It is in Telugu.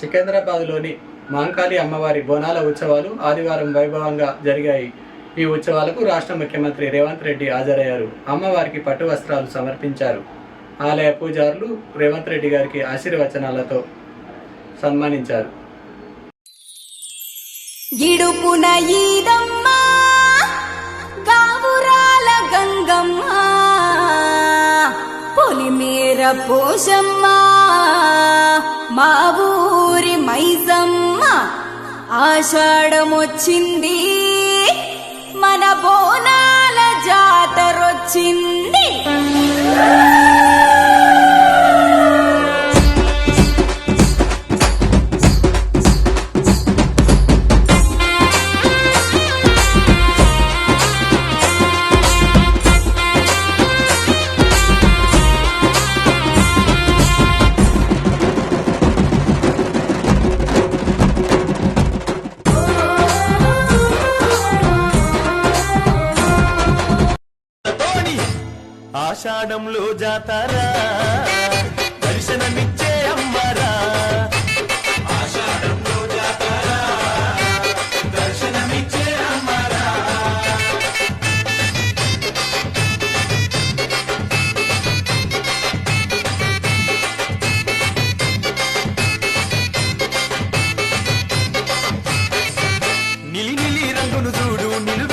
సికింద్రాబాద్లోని మాంకాళి అమ్మవారి బోనాల ఉత్సవాలు ఆదివారం వైభవంగా జరిగాయి. ఈ ఉత్సవాలకు రాష్ట్ర ముఖ్యమంత్రి రేవంత్ రెడ్డి హాజరయ్యారు. అమ్మవారికి పట్టు వస్త్రాలు సమర్పించారు. ఆలయ పూజారులు రేవంత్ రెడ్డి గారికి ఆశీర్వచనాలతో సన్మానించారు. ఇడుపున గంగమ్మ పొలిమేర పోషమ్మ మా ఆషాఢమొచ్చింది మన బోనాల జాతరొచ్చింది. ఆషాఢంలో జాతరా దర్శనమిచ్చే అమ్మరా దర్శనమిచ్చే అమ్మరా నిలి నిలి రంగును చూడు నిలు